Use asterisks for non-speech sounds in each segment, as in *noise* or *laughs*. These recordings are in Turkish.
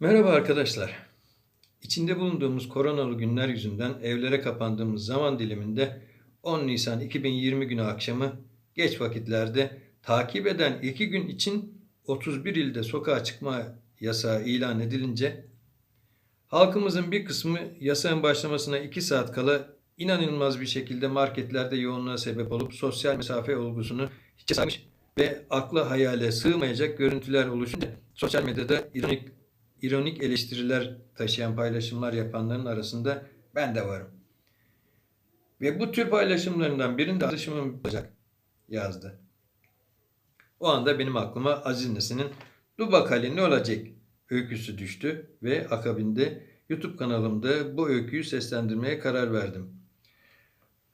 Merhaba arkadaşlar. İçinde bulunduğumuz koronalı günler yüzünden evlere kapandığımız zaman diliminde 10 Nisan 2020 günü akşamı geç vakitlerde takip eden iki gün için 31 ilde sokağa çıkma yasağı ilan edilince halkımızın bir kısmı yasağın başlamasına 2 saat kala inanılmaz bir şekilde marketlerde yoğunluğa sebep olup sosyal mesafe olgusunu hiçe saymış ve akla hayale sığmayacak görüntüler oluşunca sosyal medyada ironik ironik eleştiriler taşıyan paylaşımlar yapanların arasında ben de varım. Ve bu tür paylaşımlarından birinde arkadaşımın olacak yazdı. O anda benim aklıma Aziz Nesin'in Dur bakalım ne olacak öyküsü düştü ve akabinde YouTube kanalımda bu öyküyü seslendirmeye karar verdim.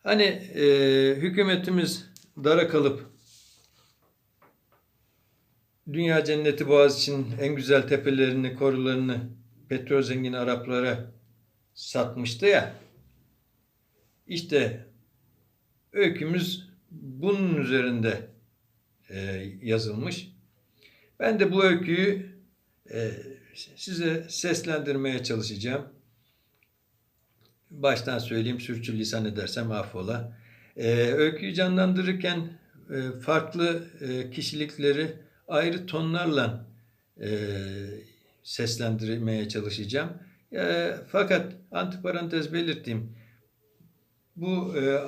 Hani e, hükümetimiz dara kalıp Dünya cenneti Boğaziçi'nin en güzel tepelerini, korularını petrol zengini Araplara satmıştı ya. İşte öykümüz bunun üzerinde e, yazılmış. Ben de bu öyküyü e, size seslendirmeye çalışacağım. Baştan söyleyeyim sürçülisan edersem affola. E, öyküyü canlandırırken e, farklı e, kişilikleri ayrı tonlarla e, seslendirmeye çalışacağım. E, fakat antiparantez belirteyim. Bu e,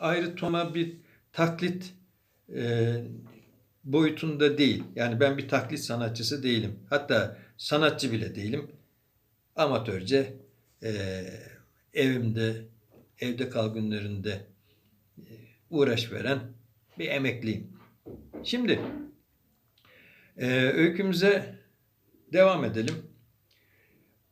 ayrı tona bir taklit e, boyutunda değil. Yani ben bir taklit sanatçısı değilim. Hatta sanatçı bile değilim. Amatörce e, evimde, evde kal günlerinde e, uğraş veren bir emekliyim. Şimdi ee, öykümüze devam edelim.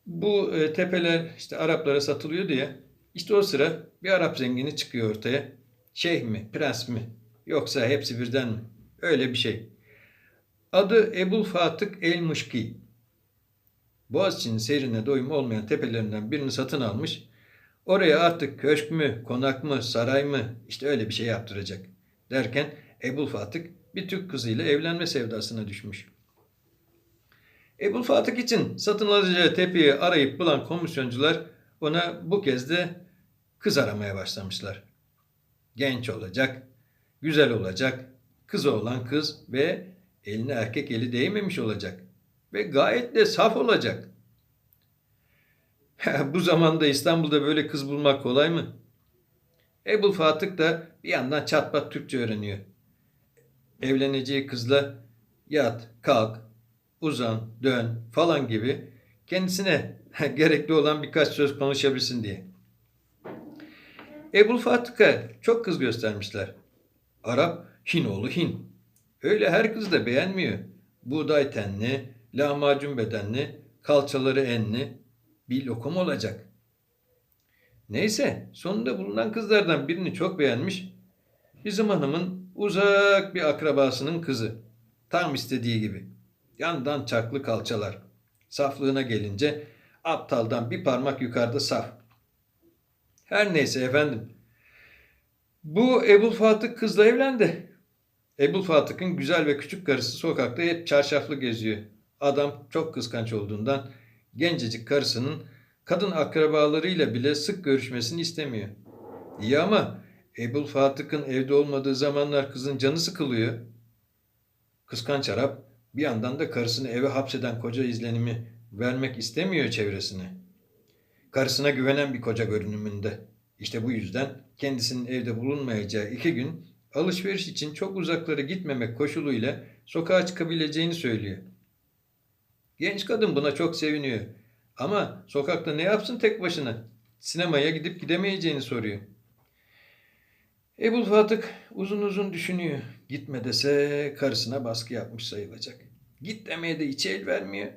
Bu e, tepeler işte Araplara satılıyor diye işte o sıra bir Arap zengini çıkıyor ortaya. Şeyh mi, prens mi yoksa hepsi birden mi? Öyle bir şey. Adı Ebul Fatık El Mışki. Boğaziçi'nin seyrine doyum olmayan tepelerinden birini satın almış. Oraya artık köşk mü, konak mı, saray mı işte öyle bir şey yaptıracak. Derken Ebul Fatık bir Türk kızıyla evlenme sevdasına düşmüş. Ebul Fatık için satın alacağı tepeyi arayıp bulan komisyoncular ona bu kez de kız aramaya başlamışlar. Genç olacak, güzel olacak, kızı olan kız ve eline erkek eli değmemiş olacak ve gayet de saf olacak. *laughs* bu zamanda İstanbul'da böyle kız bulmak kolay mı? Ebul Fatık da bir yandan çatpat Türkçe öğreniyor evleneceği kızla yat, kalk, uzan, dön falan gibi kendisine *laughs* gerekli olan birkaç söz konuşabilsin diye. Ebul Fatık'a çok kız göstermişler. Arap Hinoğlu Hin. Öyle her kız da beğenmiyor. Buğday tenli, lahmacun bedenli, kalçaları enli bir lokum olacak. Neyse sonunda bulunan kızlardan birini çok beğenmiş. Bizim hanımın Uzak bir akrabasının kızı. Tam istediği gibi. Yandan çaklı kalçalar. Saflığına gelince aptaldan bir parmak yukarıda saf. Her neyse efendim. Bu Ebul Fatık kızla evlendi. Ebul Fatık'ın güzel ve küçük karısı sokakta hep çarşaflı geziyor. Adam çok kıskanç olduğundan gencecik karısının kadın akrabalarıyla bile sık görüşmesini istemiyor. İyi ama Ebul Fatık'ın evde olmadığı zamanlar kızın canı sıkılıyor. Kıskanç Arap bir yandan da karısını eve hapseden koca izlenimi vermek istemiyor çevresine. Karısına güvenen bir koca görünümünde. İşte bu yüzden kendisinin evde bulunmayacağı iki gün alışveriş için çok uzaklara gitmemek koşuluyla sokağa çıkabileceğini söylüyor. Genç kadın buna çok seviniyor. Ama sokakta ne yapsın tek başına? Sinemaya gidip gidemeyeceğini soruyor. Ebul Fatık uzun uzun düşünüyor. Gitme dese karısına baskı yapmış sayılacak. Git demeye de içi el vermiyor.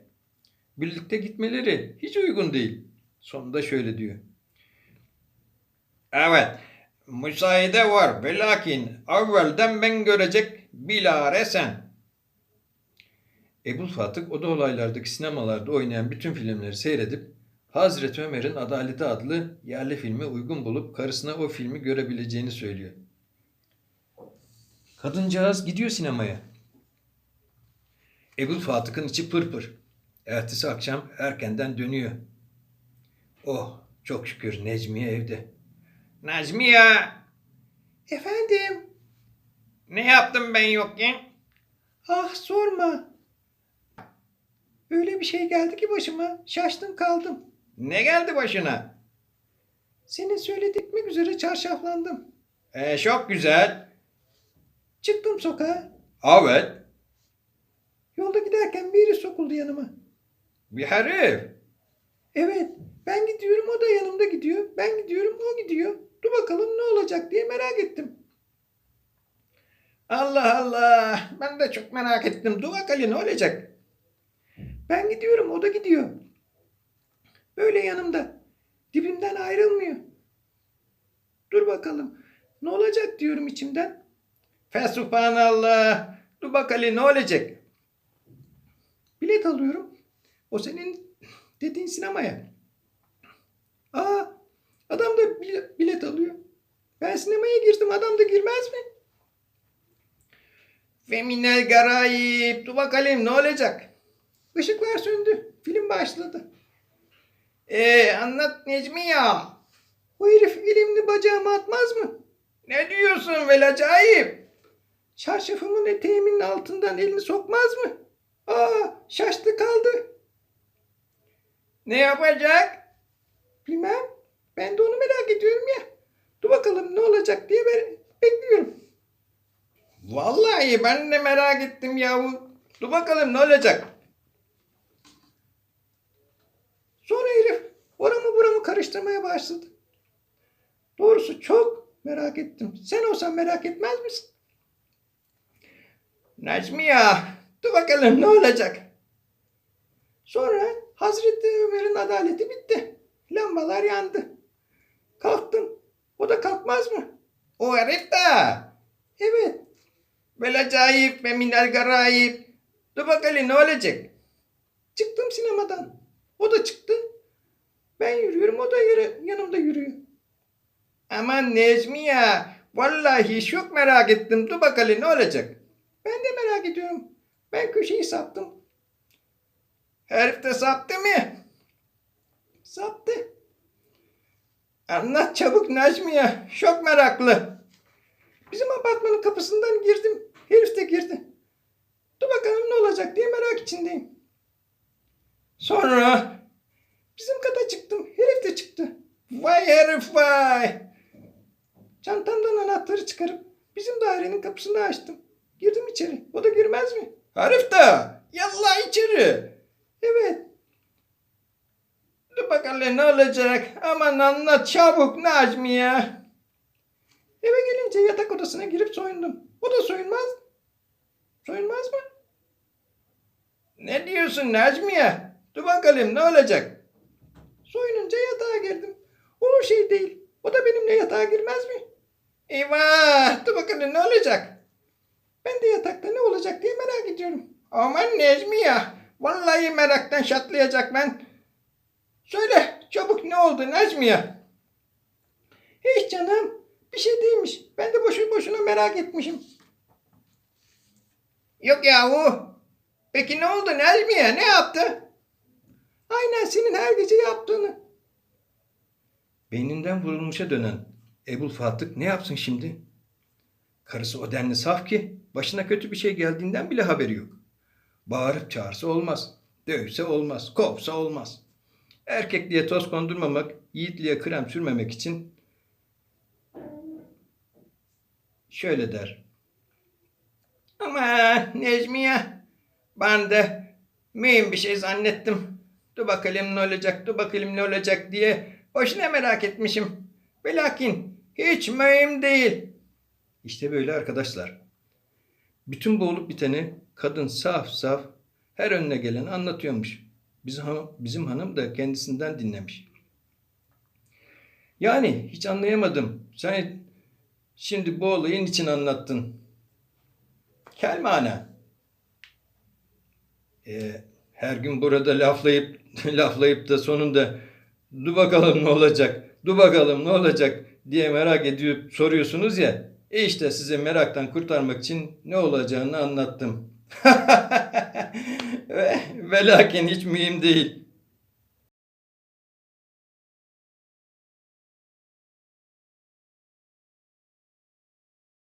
Birlikte gitmeleri hiç uygun değil. Sonunda şöyle diyor. Evet, müsaade var. Velakin evvelden ben görecek bilare sen. Ebul Fatık o da olaylardaki sinemalarda oynayan bütün filmleri seyredip Hazreti Ömer'in Adaleti adlı yerli filmi uygun bulup karısına o filmi görebileceğini söylüyor. Kadıncağız gidiyor sinemaya. Ebul Fatık'ın içi pırpır. Ertesi akşam erkenden dönüyor. Oh çok şükür Necmiye evde. Nazmiye, Efendim? ne yaptım ben yokken? Ah sorma. Öyle bir şey geldi ki başıma. Şaştım kaldım. Ne geldi başına? Senin söyledikmek üzere çarşaflandım. Ee, çok güzel. Çıktım sokağa. Evet, Yolda giderken biri sokuldu yanıma. bir herif. Evet ben gidiyorum o da yanımda gidiyor. Ben gidiyorum o gidiyor. Dur bakalım ne olacak diye merak ettim. Allah Allah, ben de çok merak ettim. Duvak Ali ne olacak? Ben gidiyorum o da gidiyor. Böyle yanımda. Dibimden ayrılmıyor. Dur bakalım. Ne olacak diyorum içimden. Fesubhanallah, Duvak Ali ne olacak? Bilet alıyorum. O senin dediğin sinemaya. Aa, adam da bile- bilet alıyor. Ben sinemaya girdim, adam da girmez mi? Ve minel garayip, Duvak Ali ne olacak? Işıklar söndü. Film başladı. Ee, anlat Necmiye. O herif elimini bacağıma atmaz mı? Ne diyorsun vel acayip? Çarşafımın eteğimin altından elini sokmaz mı? Aa, şaştı kaldı. Ne yapacak? Bilmem. Ben de onu merak ediyorum ya. Dur bakalım ne olacak diye ben bekliyorum. Vallahi ben de merak ettim yahu. Dur bakalım ne olacak? Sonra buramı karıştırmaya başladı. Doğrusu çok merak ettim. Sen olsan merak etmez misin? Necmiye, dur bakalım ne olacak? Sonra Hazreti Ömer'in adaleti bitti. Lambalar yandı. Kalktım. O da kalkmaz mı? O herif de. Evet. Vel acayip ve minel garayip. Dur bakalım ne olacak? Çıktım sinemadan. O da çıktı. Ben yürüyorum, o da yürü, yanımda yürüyor. Aman Necmiye, vallahi çok merak ettim. Dur bakalım ne olacak? Ben de merak ediyorum. Ben köşeyi saptım. Herif de saptı mı? Saptı. Anlat çabuk Necmiye, çok meraklı. Bizim apartmanın kapısından girdim. Herif de girdi. Dur bakalım ne olacak diye merak içindeyim. Sonra, Bizim kata çıktım. Herif de çıktı. vay herif vay. Çantamdan anahtarı çıkarıp bizim dairenin kapısını açtım. Girdim içeri. O da girmez mi? Herif de, yallah içeri. Evet. Dur bakalım ne olacak? Aman anlat çabuk Necmiye. Eve gelince yatak odasına girip soyundum. O da soyunmaz. Soyunmaz mı? Ne diyorsun Necmiye? Dur bakalım ne olacak? Soyununca yatağa girdim. Olur şey değil. O da benimle yatağa girmez mi? Eyvah! Dur bakalım ne olacak? Ben de yatakta ne olacak diye merak ediyorum. Aman Necmiye! Vallahi meraktan şatlayacak ben. Söyle çabuk ne oldu Necmiye? Hiç canım. Bir şey değilmiş. Ben de boşu boşuna merak etmişim. Yok yahu. Peki ne oldu Necmiye? Ne yaptı? Aynen senin her gece yaptığını. Beyninden vurulmuşa dönen Ebul Fatık ne yapsın şimdi? Karısı o denli saf ki başına kötü bir şey geldiğinden bile haberi yok. Bağırıp çağırsa olmaz. Dövse olmaz. Kovsa olmaz. Erkekliğe toz kondurmamak, yiğitliğe krem sürmemek için şöyle der. Ama Necmiye ben de mühim bir şey zannettim. Dur bakalım ne olacak, dur bakalım ne olacak diye boşuna merak etmişim. Velakin hiç mühim değil. İşte böyle arkadaşlar. Bütün bu olup biteni kadın saf saf her önüne gelen anlatıyormuş. Bizim, hanım- bizim hanım da kendisinden dinlemiş. Yani hiç anlayamadım. Sen şimdi bu olayı niçin anlattın? Kelmana. Ee, her gün burada laflayıp *laughs* laflayıp da sonunda dur bakalım ne olacak, dur bakalım ne olacak diye merak edip soruyorsunuz ya. E işte size meraktan kurtarmak için ne olacağını anlattım. *laughs* ve, ve lakin hiç mühim değil.